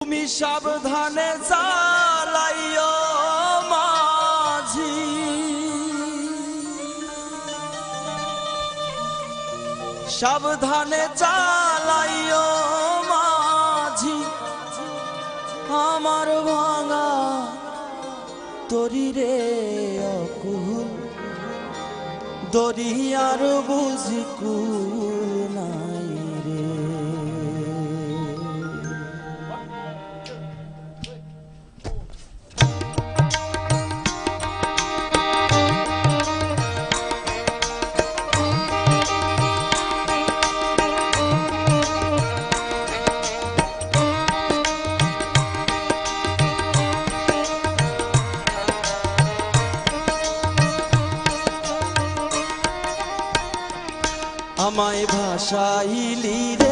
তুমি সাবধানে চালাইও মাঝি। সাবধানে চালাইও মাঝি। আমার ভাঙা তরি রে অকুল দরিয়ার বুঝি আমায় ভাসাইলি রে।